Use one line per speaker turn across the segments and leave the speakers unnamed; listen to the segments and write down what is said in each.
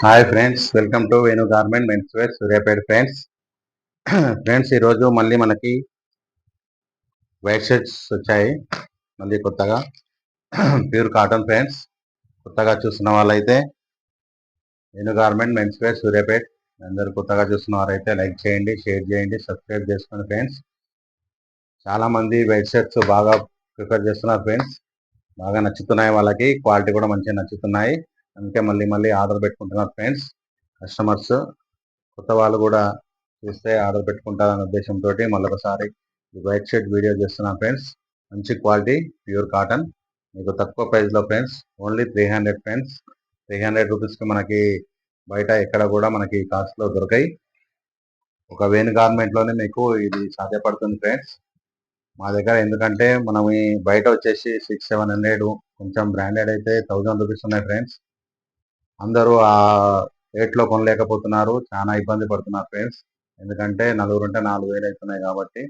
Hi friends welcome to Venu garment men's wear Suryapet friends friends ఈరోజు మళ్ళీ మనకి white shirts వచ్చాయి. మళ్ళీ కొత్తగా ప్యూర్ కాటన్ ఫ్రెండ్స్ కొత్తగా చూస్తున్న వాళ్ళైతే Venu garment men's wear Suryapet అందరు కొత్తగా చూస్తున్న వారైతే లైక్ చేయండి షేర్ చేయండి సబ్స్క్రైబ్ చేసుకోండి ఫ్రెండ్స్ చాలా మంది వైట్ షర్ట్స్ బాగా ప్రిఫర్ చేస్తున్నారు ఫ్రెండ్స్ బాగా నచ్చుతున్నాయి వాళ్ళకి క్వాలిటీ కూడా మంచిగా నచ్చుతున్నాయి. అందుకే మళ్ళీ మళ్ళీ ఆర్డర్ పెట్టుకుంటున్నారు ఫ్రెండ్స్ కస్టమర్స్. కొత్త వాళ్ళు కూడా చూస్తే ఆర్డర్ పెట్టుకుంటారనే ఉద్దేశంతో మళ్ళొకసారి ఈ వైట్ షర్ట్ వీడియో చేస్తున్నాను ఫ్రెండ్స్. మంచి క్వాలిటీ ప్యూర్ కాటన్. మీకు తక్కువ ప్రైస్లో friends only three hundred friends. Three hundred రూపీస్కి మనకి బయట ఎక్కడ కూడా మనకి కాస్ట్లో దొరకాయి. ఒక వేణు గార్మెంట్లోనే మీకు ఇది సాధ్యపడుతుంది ఫ్రెండ్స్. మా దగ్గర ఎందుకంటే మనం బయట వచ్చేసి సిక్స్ సెవెన్ హండ్రెడ్ కొంచెం బ్రాండెడ్ అయితే థౌజండ్ రూపీస్ ఉన్నాయి ఫ్రెండ్స్. అందరూ ఆ రేట్లో కొనలేకపోతున్నారు. చాలా ఇబ్బంది పడుతున్నారు ఫ్రెండ్స్. ఎందుకంటే నలుగురు ఉంటే నాలుగు వేలు అవుతున్నాయి కాబట్టి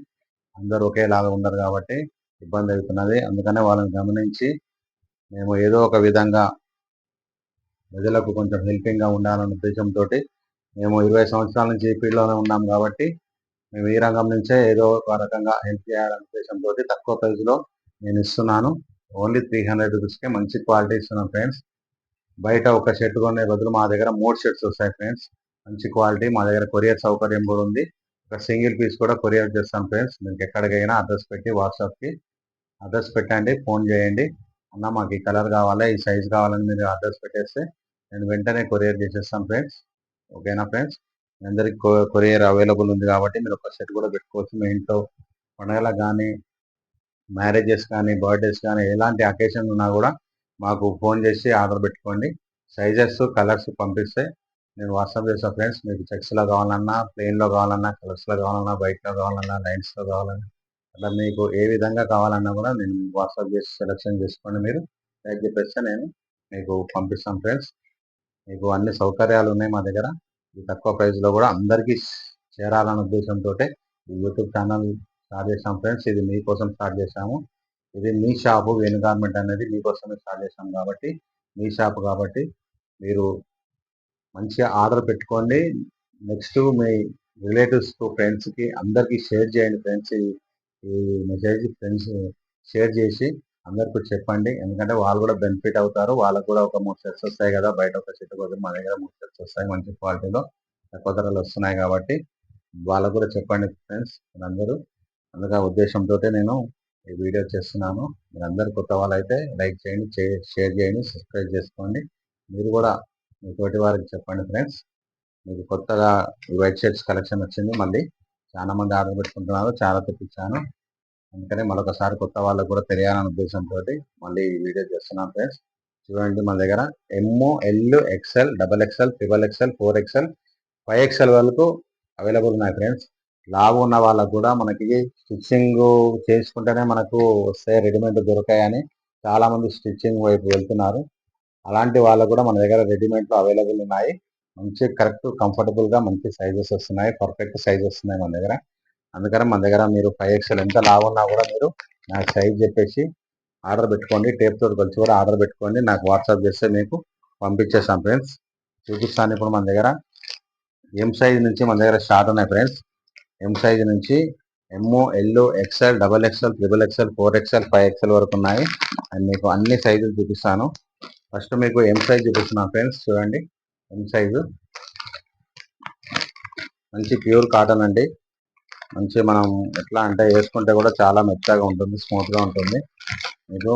అందరూ ఒకేలాగా ఉండరు కాబట్టి ఇబ్బంది అవుతున్నది. అందుకనే వాళ్ళని గమనించి మేము ఏదో ఒక విధంగా ప్రజలకు కొంచెం హెల్పింగ్గా ఉండాలనే ఉద్దేశంతో మేము ఇరవై సంవత్సరాల నుంచి ఏపీలోనే ఉన్నాం కాబట్టి మేము ఈ రంగం నుంచే ఏదో ఒక రకంగా హెల్ప్ చేయాలనే ఉద్దేశంతో తక్కువ ప్రైజ్లో నేను ఇస్తున్నాను. ఓన్లీ త్రీ హండ్రెడ్ రూపీస్కే మంచి క్వాలిటీ ఇస్తున్నాను ఫ్రెండ్స్. బయట ఒక షర్ట్ కొనే బదులు మా దగ్గర మూడు షర్ట్స్ వస్తాయి ఫ్రెండ్స్ మంచి క్వాలిటీ మా దగ్గర కొరియర్ సౌకర్యం కూడా ఉంది. ఒక సింగిల్ పీస్ కూడా కొరియర్ చేస్తాం ఫ్రెండ్స్ మీకు ఎక్కడికైనా అడ్రస్ పెట్టి వాట్సాప్కి అడ్రస్ పెట్టండి ఫోన్ చేయండి. అన్న మాకు ఈ కలర్ కావాలా ఈ సైజ్ కావాలని మీరు అడ్రస్ పెట్టేస్తే నేను వెంటనే కొరియర్ చేసేస్తాను ఫ్రెండ్స్ ఓకేనా ఫ్రెండ్స్ మీ అందరికి కొరియర్ అవైలబుల్ ఉంది కాబట్టి మీరు ఒక సెట్ కూడా పెట్టుకోవచ్చు. మీ ఇంట్లో పండుగలకు కానీ మ్యారేజెస్ కానీ బర్త్డేస్ కానీ ఎలాంటి అకేషన్ ఉన్నా కూడా మాకు ఫోన్ చేసి ఆర్డర్ పెట్టుకోండి. సైజెస్ కలర్స్ పంపిస్తే నేను వాట్సాప్ చేస్తాను ఫ్రెండ్స్. మీకు చెక్స్లో కావాలన్నా ప్లెయిన్లో కావాలన్నా కలర్స్లో కావాలన్నా బైక్లో కావాలన్నా లైన్స్లో కావాలన్నా అట్లా మీకు ఏ విధంగా కావాలన్నా కూడా నేను మీకు వాట్సాప్ చేసి సెలెక్షన్ చేసుకోండి మీరు. లైక్ చెప్పేస్తే నేను మీకు పంపిస్తాను ఫ్రెండ్స్. మీకు అన్ని సౌకర్యాలు ఉన్నాయి మా దగ్గర. ఈ తక్కువ ప్రైస్లో కూడా అందరికీ చేరాలనే ఉద్దేశంతో ఈ యూట్యూబ్ ఛానల్ స్టార్ట్ చేసాం ఫ్రెండ్స్. ఇది మీకోసం స్టార్ట్ చేసాము ఇది మీ షాపు వేణు గార్మెంట్ అనేది మీకోసమే స్టార్ట్ చేశాం కాబట్టి మీ షాప్ కాబట్టి మీరు మంచిగా ఆర్డర్ పెట్టుకోండి. నెక్స్ట్ మీ రిలేటివ్స్కు ఫ్రెండ్స్కి అందరికీ షేర్ చేయండి. ఫ్రెండ్స్ ఈ మెసేజ్ ఫ్రెండ్స్ షేర్ చేసి అందరికీ చెప్పండి. ఎందుకంటే వాళ్ళు కూడా బెనిఫిట్ అవుతారు. వాళ్ళకు కూడా ఒక మూడు సెట్స్ వస్తాయి కదా. బయట ఒక సెట్ కోసం మా దగ్గర మూడు సెట్స్ వస్తాయి మంచి క్వాలిటీలో తక్కువ ధరలు వస్తున్నాయి కాబట్టి వాళ్ళకు కూడా చెప్పండి ఫ్రెండ్స్ అందరూ. అందుకే ఉద్దేశంతో నేను ఈ వీడియో చేస్తున్నాను. మీరు అందరు కొత్త వాళ్ళైతే లైక్ చేయండి షేర్ చేయండి సబ్స్క్రైబ్ చేసుకోండి. మీరు కూడా మీ తోటి వారికి చెప్పండి ఫ్రెండ్స్. మీకు కొత్తగా ఈ వైట్ షర్ట్స్ కలెక్షన్ వచ్చింది మళ్ళీ. చాలా మంది ఆర్డర్ పెట్టుకుంటున్నారు చాలా తెప్పించాను. అందుకని మరొకసారి కొత్త వాళ్ళకు కూడా తెలియాలనే ఉద్దేశంతో మళ్ళీ ఈ వీడియో చేస్తున్నాను ఫ్రెండ్స్. చూడండి మన దగ్గర M O L XL double XL triple XL four XL five XL వరకు అవైలబుల్ ఉన్నాయి ఫ్రెండ్స్. లావు ఉన్న వాళ్ళకు కూడా మనకి స్టిచ్చింగ్ చేసుకుంటేనే మనకు వస్తే రెడీమేడ్ దొరకాయని చాలామంది స్టిచ్చింగ్ వైపు వెళ్తున్నారు. అలాంటి వాళ్ళకు కూడా మన దగ్గర రెడీమేడ్లు అవైలబుల్ ఉన్నాయి. మంచి కరెక్ట్ కంఫర్టబుల్గా మంచి సైజెస్ వస్తున్నాయి. పర్ఫెక్ట్ సైజ్ వస్తున్నాయి మన దగ్గర. అందుకని మన దగ్గర మీరు ఫైవ్ ఎక్స్ఎల్ ఎంత లావున్నా కూడా మీరు నాకు సైజ్ చెప్పేసి ఆర్డర్ పెట్టుకోండి. టేప్ తోటి కలిసి కూడా ఆర్డర్ పెట్టుకోండి. నాకు వాట్సాప్ చేస్తే మీకు పంపించేస్తాం ఫ్రెండ్స్ చూపిస్తాను ఇప్పుడు మన దగ్గర. ఎం సైజ్ నుంచి మన దగ్గర స్టార్ట్ ఉన్నాయి ఫ్రెండ్స్ ఎం సైజ్ నుంచి M O L XL double XL triple XL four XL five XL వరకు ఉన్నాయి. అండ్ మీకు అన్ని సైజులు చూపిస్తాను. ఫస్ట్ మీకు ఎం సైజ్ చూపిస్తున్నాను ఫ్రెండ్స్ చూడండి. ఎం సైజు మంచి ప్యూర్ కాటన్ అండి. మంచి మనం ఎట్లా అంటే వేసుకుంటే కూడా చాలా మెత్తగా ఉంటుంది స్మూత్గా ఉంటుంది. మీకు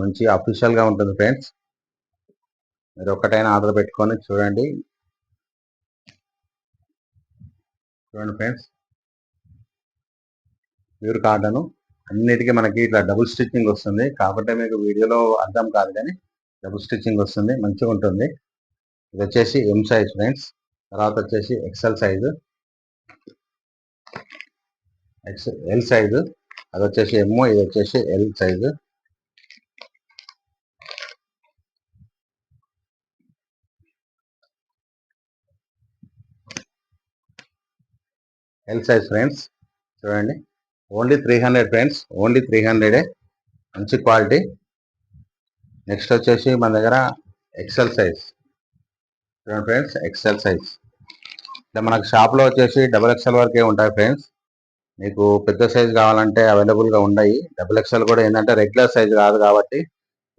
మంచి అఫీషియల్గా ఉంటుంది ఫ్రెండ్స్ మీరు ఒక్కటైనా ఆర్డర్ పెట్టుకొని చూడండి. చూడండి ఫ్రెండ్స్. Pure cotton. అన్నిటికీ మనకి ఇట్లా డబుల్ స్టిచ్చింగ్ వస్తుంది. కాబట్టి మీకు వీడియోలో అర్థం కాదు కానీ డబుల్ స్టిచ్చింగ్ వస్తుంది. మంచిగా ఉంటుంది. ఇది వచ్చేసి ఎం సైజ్ ఫ్రెండ్స్. తర్వాత వచ్చేసి XL size X L size అది వచ్చేసి ఎమ్ ఇది వచ్చేసి L size L size friends చూడండి. Only three hundred friends only three హండ్రెడే మంచి క్వాలిటీ నెక్స్ట్ వచ్చేసి మన దగ్గర ఎక్సెల్ సైజ్ చూడండి ఫ్రెండ్స్ ఎక్సెల్ సైజ్ ఇట్లా మనకు షాప్లో వచ్చేసి డబుల్ ఎక్సెల్ వరకే ఉంటాయి ఫ్రెండ్స్ మీకు పెద్ద సైజ్ కావాలంటే అవైలబుల్గా ఉన్నాయి. డబుల్ ఎక్సెల్ కూడా ఏంటంటే రెగ్యులర్ సైజ్ కాదు కాబట్టి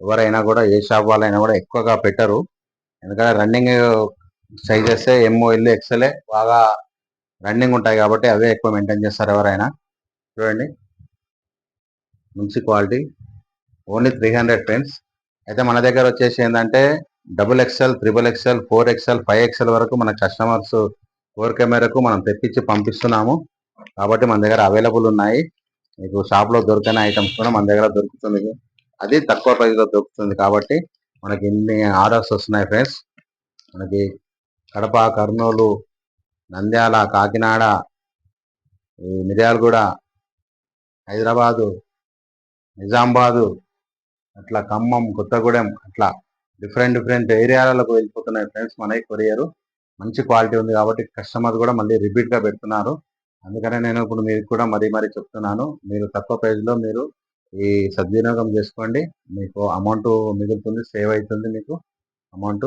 ఎవరైనా కూడా ఏ షాప్ వాళ్ళైనా కూడా ఎక్కువగా పెట్టరు. ఎందుకంటే running sizes M O L ఎక్సెలే బాగా రన్నింగ్ ఉంటాయి కాబట్టి అవే ఎక్కువ మెయింటైన్ చేస్తారు ఎవరైనా. చూడండి. మంచి quality only three hundred friends అయితే మన దగ్గర వచ్చేసి ఏంటంటే double XL triple XL four XL five XL వరకు మన కస్టమర్స్ ఫోర్ కెమెరాకు మనం తెప్పించి పంపిస్తున్నాము. కాబట్టి మన దగ్గర అవైలబుల్ ఉన్నాయి. మీకు షాప్లో దొరికిన ఐటమ్స్ కూడా మన దగ్గర దొరుకుతుంది. అది తక్కువ ప్రైస్లో దొరుకుతుంది కాబట్టి మనకి ఇన్ని ఆర్డర్స్ వస్తున్నాయి ఫ్రెండ్స్ మనకి కడప కర్నూలు నంద్యాల కాకినాడ ఈ మిర్యాలగూడ హైదరాబాదు నిజామాబాదు అట్లా ఖమ్మం కొత్తగూడెం అట్లా డిఫరెంట్ డిఫరెంట్ ఏరియాలకు వెళ్ళిపోతున్నాయి ఫ్రెండ్స్ మన కొరియర్. మంచి క్వాలిటీ ఉంది కాబట్టి కస్టమర్ కూడా మళ్ళీ రిపీట్గా పెడుతున్నారు. అందుకనే నేను ఇప్పుడు మీకు కూడా మరీ మరీ చెప్తున్నాను. మీరు తక్కువ ప్రైస్లో మీరు ఈ సద్వినియోగం చేసుకోండి. మీకు అమౌంట్ మిగులుతుంది సేవ్ అవుతుంది మీకు అమౌంట్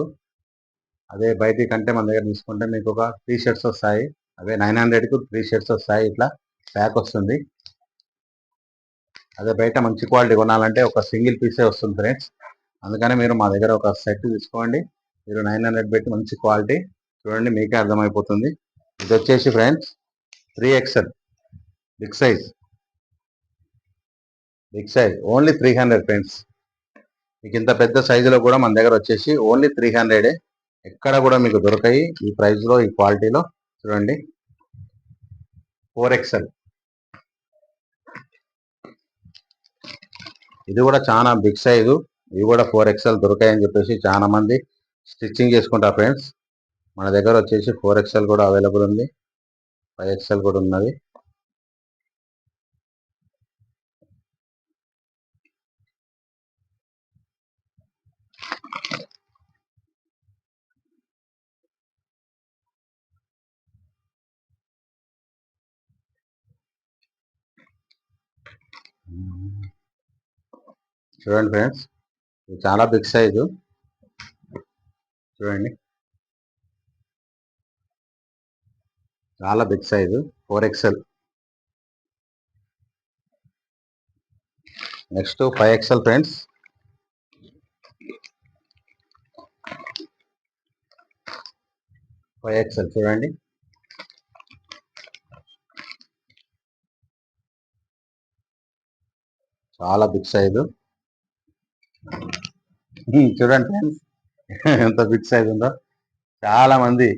అదే బయట కంటే మన దగ్గర తీసుకుంటే మీకు ఒక త్రీ షర్ట్స్ వస్తాయి. అదే నైన్ హండ్రెడ్కు త్రీ షర్ట్స్ వస్తాయి. ఇట్లా ప్యాక్ వస్తుంది. అదే బయట మంచి క్వాలిటీ కొనాలంటే ఒక సింగిల్ పీసే వస్తుంది ఫ్రెండ్స్ అందుకని మీరు మా దగ్గర ఒక సెట్ తీసుకోండి. మీరు నైన్ హండ్రెడ్ పెట్టి మంచి క్వాలిటీ చూడండి మీకే అర్థమైపోతుంది. ఇది వచ్చేసి friends three XL big size big size only three hundred friends మీకు ఇంత పెద్ద సైజులో కూడా మన దగ్గర వచ్చేసి ఓన్లీ త్రీ హండ్రెడే ఎక్కడ కూడా మీకు దొరకాయి ఈ ప్రైస్లో ఈ క్వాలిటీలో చూడండి. ఫోర్ ఎక్సెల్ ఇది కూడా చాలా బిగ్ సైజు ఇవి కూడా ఫోర్ ఎక్స్ఎల్ దొరికాయని చెప్పేసి చాలా మంది స్టిచ్చింగ్ చేసుకుంటారు ఫ్రెండ్స్ మన దగ్గర వచ్చేసి ఫోర్ ఎక్సెల్ కూడా అవైలబుల్ ఉంది. ఫైవ్ ఎక్సెల్ కూడా ఉన్నది. చూడండి ఫ్రెండ్స్ ఇది చాలా బిగ్ సైజు. చూడండి. చాలా big size four XL next five XL friends. Five XL చూడండి. చాలా బిగ్ సైజు చూడండి ఫ్రెండ్స్ ఎంత బిగ్ సైజ్ ఉందో. చాలా మంది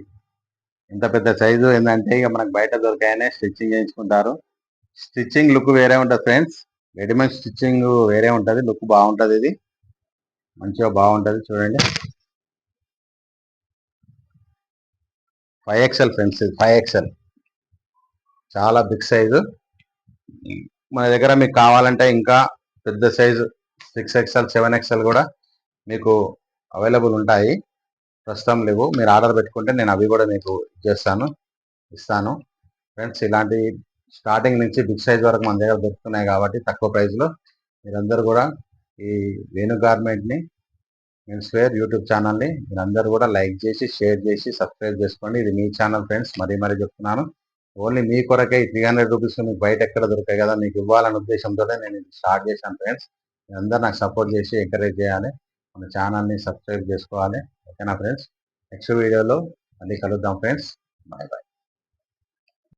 ఇంత పెద్ద సైజు ఏంటంటే ఇక మనకు బయట దొరికాయనే స్టిచ్చింగ్ చేయించుకుంటారు. స్టిచ్చింగ్ లుక్ వేరే ఉంటుంది ఫ్రెండ్స్ రెడీమేడ్ స్టిచ్చింగ్ వేరే ఉంటుంది. లుక్ బాగుంటుంది ఇది. మంచిగా బాగుంటుంది చూడండి. ఫైవ్ ఎక్స్ఎల్ ఫ్రెండ్స్ ఇది ఫైవ్ ఎక్స్ఎల్ చాలా బిగ్ సైజు మన దగ్గర మీకు కావాలంటే ఇంకా పెద్ద size six XL seven XL కూడా మీకు అవైలబుల్ ఉంటాయి. ప్రస్తుతం లేవు. మీరు ఆర్డర్ పెట్టుకుంటే నేను అవి కూడా మీకు చేస్తాను ఇస్తాను. ఫ్రెండ్స్ ఇలాంటి స్టార్టింగ్ నుంచి బిగ్ సైజ్ వరకు మన దగ్గర దొరుకుతున్నాయి కాబట్టి తక్కువ ప్రైస్లో మీరందరూ కూడా ఈ వేణు గార్మెంట్ని మెన్స్ వేర్ యూట్యూబ్ ఛానల్ని మీరందరూ కూడా లైక్ చేసి షేర్ చేసి సబ్స్క్రైబ్ చేసుకోండి. ఇది మీ ఛానల్ ఫ్రెండ్స్ మరీ మరీ చెప్తున్నాను. ఓన్లీ మీ కొరకే త్రీ హండ్రెడ్ రూపీస్ మీకు బయట ఎక్కడ దొరికాయి కదా మీకు ఇవ్వాలనే ఉద్దేశంతో నేను ఇది స్టార్ట్ చేశాను ఫ్రెండ్స్ అందరూ నాకు సపోర్ట్ చేసి ఎంకరేజ్ చేయాలి. మన ఛానల్ని సబ్స్క్రైబ్ చేసుకోవాలి. ఓకేనా ఫ్రెండ్స్ నెక్స్ట్ వీడియోలో మళ్ళీ కలుద్దాం ఫ్రెండ్స్ బాయ్ బాయ్